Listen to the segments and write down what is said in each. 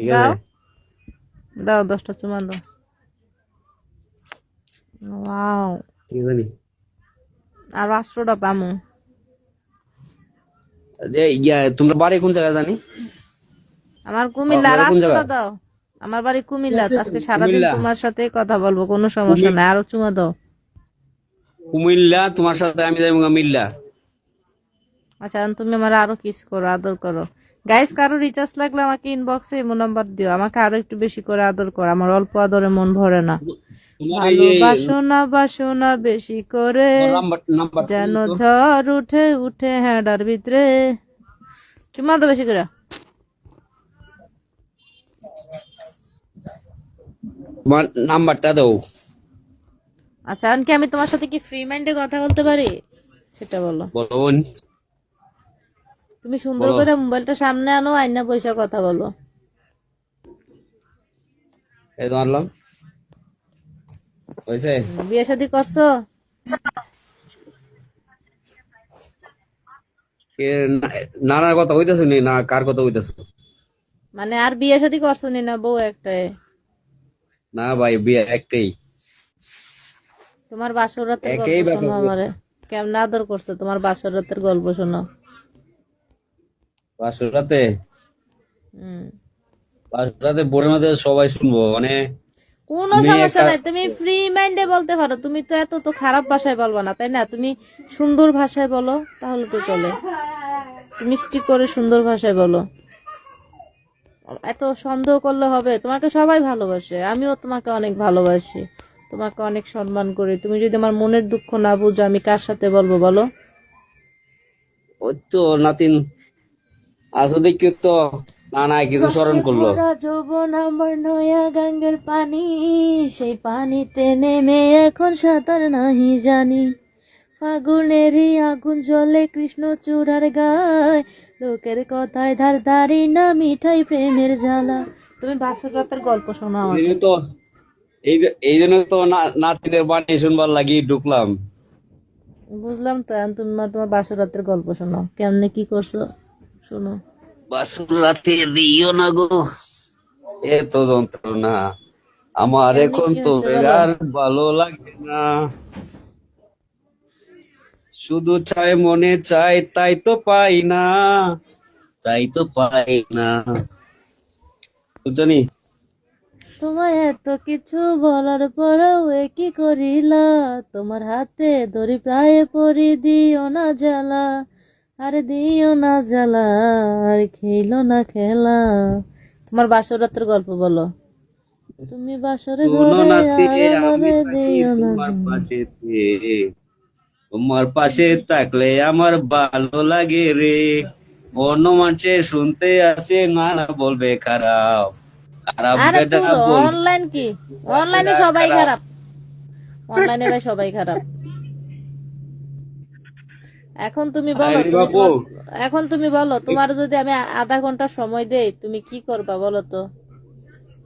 ঠিক দাও আছে। দাও দশটা চুমা দাও। ওয়াও। ঠিক আছে। আর রাষ্ট্রটা পামু। ইয়া তোমরা বাড়ি কোন জায়গায় জানি? আমার কুমিল্লা রাষ্ট্রটা দাও। আমার বাড়ি কুমিল্লা আজকে সারাদিন তোমার সাথে কথা বলব কোনো সমস্যা নাই আরও চুমা দাও। কুমিল্লা তোমার সাথে আমি যাই মিল্লা। আচ্ছা তুমি আমার আরও কিস করো আদর করো। গাইস কারও রিচার্জ লাগলে আমাকে ইনবক্সে ইমো নাম্বার দিও। আমাকে আরও একটু বেশি করে আদর করো। আমার অল্প আদরে মন ভরে না। তোমার এই যে ভালোবাসো না বাসো না বেশি করে যেন ঝড় উঠে উঠে হ্যাডার ভিতরে। চুমা তো বেশি করে। তোমার নাম্বারটা দাও। আচ্ছা আমি তোমার সাথে কি ফ্রি মাইন্ডে কথা বলতে পারি? সেটা বলো। বলো বোন। তুমি সুন্দর করে মোবাইলটা সামনে আনো আইনা পয়সা কথা বলো। এই তো মারলাম হয়েছে? বিয়ে শাদি করছ? নানার কথা হইতেছো নি? না কার কথা হইতেছো মানে আর বিয়ে শাদি করছ নি না বউ একটাই? না ভাই বিয়ে একটাই। তোমার বাসর রাতের গল্প শোনো। আমারে। কেমন আদর করছ? তোমার বাসর রাতের গল্প শোনো। হুম। বাসরাতে মধ্যে সবাই শুনব মানে কোনো সমস্যা নাই তুমি ফ্রি মাইন্ডে বলতে পারো তুমি তো এত তো খারাপ ভাষায় বলবা না তাই না? তুমি সুন্দর ভাষায় বলো তাহলে তো চলে। স্টিক করে সুন্দর ভাষায় বলো। এত সন্দেহ করলে হবে তোমাকে সবাই ভালোবাসে আমিও তোমাকে অনেক ভালোবাসি তোমাকে অনেক সম্মান করি। তুমি যদি আমার মনের দুঃখ না বুঝো আমি কার সাথে বলব বলো? ওই তো নাতিন তো না না কিছু স্মরণ করল। যৌবন আমার নয়া গাঙ্গের পানি সেই পানিতে নেমে এখন সাঁতার নাহি জানি। ফাগুনেরই আগুন জ্বলে কৃষ্ণ চূড়ার গায় লোকের কথায় ধার ধারি না মিঠাই প্রেমের জ্বালা। তুমি বাসর রাতের গল্প শোনো এই জন্য তো এই এই জন্য তো নাতিদের বাণী শুনবার লাগি ঢুকলাম। বুঝলাম তো তুমি তোমার বাসর রাতের গল্প শোনো কেমনে কি করছ? শোনো। দিও না গো। এত যন্ত্রণা। আমার এখন তো আর ভালো লাগে না। শুধু চাই মনে চাই তাই তো পাই না। তাই তো পাই না। বুঝছনি তোমায় এত কিছু বলার পরেও কি করিলা? তোমার হাতে ধরি প্রায় পরি দিও না জ্বালা। আর দিও না জ্বালা আর খেলো না খেলা। তোমার বাসর রাতের গল্প বলো। তুমি বাসরে ঘরে আর আমারে দিও না তোমার পাশে থাকলে আমার ভালো লাগে রে। অন্য মানুষে শুনতে আসে না না বলবে খারাপ। খারাপ অনলাইন কি? অনলাইনে সবাই খারাপ। অনলাইনে ভাই সবাই খারাপ। এখন তুমি বলো এখন তুমি বলো তোমার যদি আমি আধা ঘণ্টা সময় দেই তুমি কি করবা বলো তো?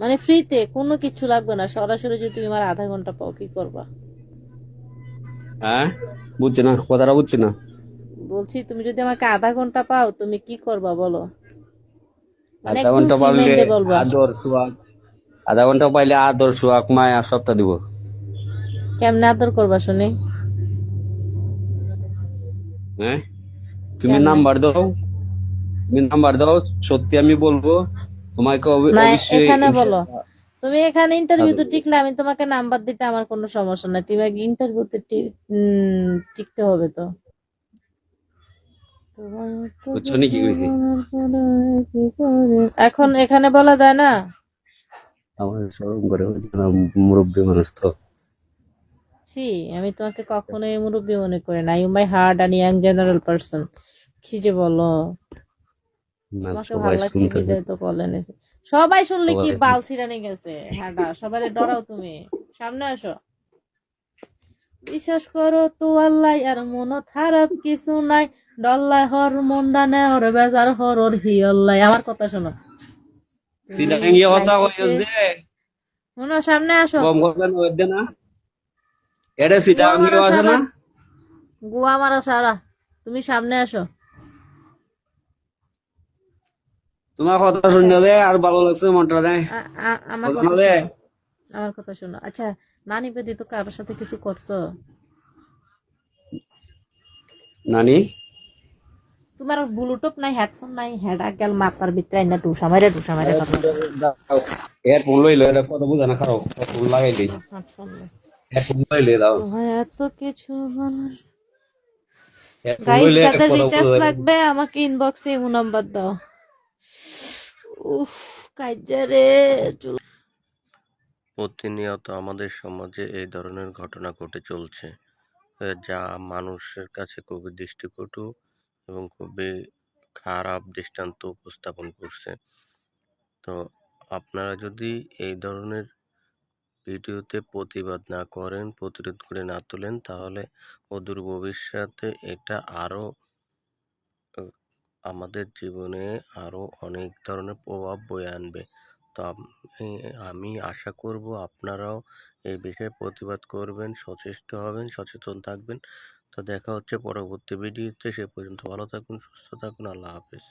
মানে ফ্রিতে কোনো কিছু লাগবে না সরাসরি যদি তুমি আমার আধা ঘণ্টা পাও কি করবা? হ্যাঁ? বুঝছি না কথাটা বুঝছি না। বলছি তুমি যদি আমাকে আধা ঘণ্টা পাও তুমি কি করবা বলো? মানে আধা ঘণ্টা পাইলে আদর সুয়াগ আধা ঘণ্টা পাইলে আদর সুয়াগ মায়া সপ্তাহ দিব। কেমনে আদর করবা শুনি? হ্যাঁ তুমি নাম্বার দাও। তুমি নাম্বার দাও সত্যি আমি বলব তোমাকে অবশ্যই এখানে বলো। তুমি এখানে ইন্টারভিউতে টিকলে আমি তোমাকে নাম্বার দিতে আমার কোনো সমস্যা নাই। তুমি ইন্টারভিউতে টিকতে হবে তো? এখন এখানে বলা যায় না? আমার সরম করে মুরব্বী মানুষ তো। ছি আমি তোমাকে কখনোই মুরব্বী মনে করি না। You my hard and young general person কি যে বলো? তোমাকে সবাই ভালো লাগছে শুনতে তো কলে নিছে সবাই শুনলে কি বাল ছিড়ানি গেছে? সবাই ডরাও তুমি। সামনে আসো। বিশ্বাস করো তো আল্লাহ আর মন খারাপ কিছু নাই। ডল্লাই হর মন ডানে হর বেজার হর ওর হি আল্লাহ। আমার কথা শোনো। কথা শোনো সামনে আসো। কম কথা না? এটা সিডাঙ্গি আছে না? গুয়া মারো সারা। তুমি সামনে আসো। তোমার কথা শুনে দে আর ভালো লাগছে মনটা আ- আমার কথা কথা আমার কথা শোনো। আচ্ছা নানি বেদি তো কারোর সাথে কিছু করছ? নানি? তোমার ব্লুটুথ নাই হেডফোন নাই হেডা গেল মাথার ভিতরে না টুসা মারে টুসা মারে কথা এয়ারফোন লইলো এটা কথা বুঝা না খারাপ। হেডফোন লাগাইলি হেডফোন এত কিছু গাইস যাদের রিচার্জ লাগবে আমাকে ইনবক্সে ইমো নাম্বার দাও। উফ কাইজারে চুল প্রতিনিয়ত আমাদের সমাজে এই ধরনের ঘটনা ঘটে চলছে যা মানুষের কাছে খুবই দৃষ্টিকটু এবং খুবই খারাপ দৃষ্টান্ত উপস্থাপন করছে। তো আপনারা যদি এই ধরনের ভিডিওতে প্রতিবাদ না করেন, প্রতিরোধ করে না তোলেন, তাহলে অদূর ভবিষ্যতে এটা আরও আমাদের জীবনে আরও অনেক ধরনের প্রভাব বয়ে আনবে। তো আমি আশা করব আপনারাও এই বিষয়ে প্রতিবাদ করবেন, সচেষ্ট হবেন, সচেতন থাকবেন। তো দেখা হচ্ছে পরবর্তী ভিডিওতে, সে পর্যন্ত ভালো থাকুন, সুস্থ থাকুন, আল্লাহ হাফেজ।